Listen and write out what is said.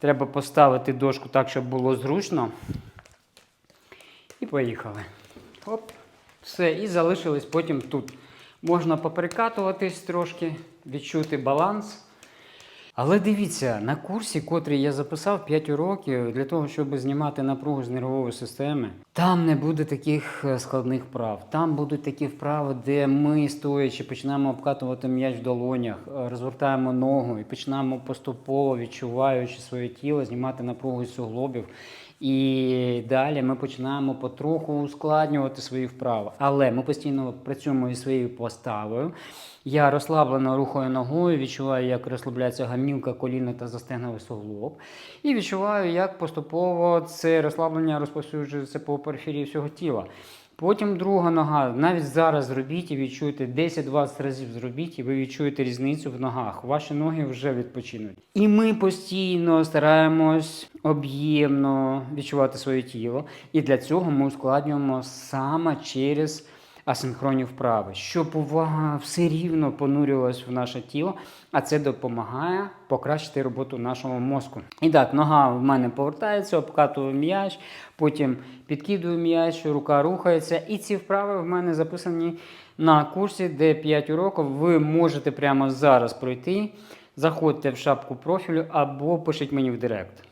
Треба поставити дошку так, щоб було зручно. І поїхали. Оп, все, і залишились потім тут. Можна поприкатуватись трошки, відчути баланс. Але дивіться, на курсі, котрий я записав 5 уроків для того, щоб знімати напругу з нервової системи, там не буде таких е, складних вправ. Там будуть такі вправи, де ми, стоячи, починаємо обкатувати м'яч в долонях, е, розвертаємо ногу і починаємо поступово, відчуваючи своє тіло, знімати напругу з суглобів. І далі ми починаємо потроху ускладнювати свої вправи. Але ми постійно працюємо із своєю поставою. Я розслаблено рухаю ногою, відчуваю, як розслабляється гамілка, коліна та застегновий суглоб. І відчуваю, як поступово це розслаблення розповсюджується по периферії всього тіла. Потім друга нога. Навіть зараз зробіть і відчуєте 10-20 разів зробіть, і ви відчуєте різницю в ногах. Ваші ноги вже відпочинуть. І ми постійно стараємось об'ємно відчувати своє тіло. І для цього ми ускладнюємо саме через асинхронні вправи, щоб увага все рівно понурювалась в наше тіло, а це допомагає покращити роботу нашого мозку. І так, нога в мене повертається, обкатую м'яч, потім підкидую м'яч, рука рухається. І ці вправи в мене записані на курсі, де 5 уроків. Ви можете прямо зараз пройти. Заходьте в шапку профілю або пишіть мені в директ.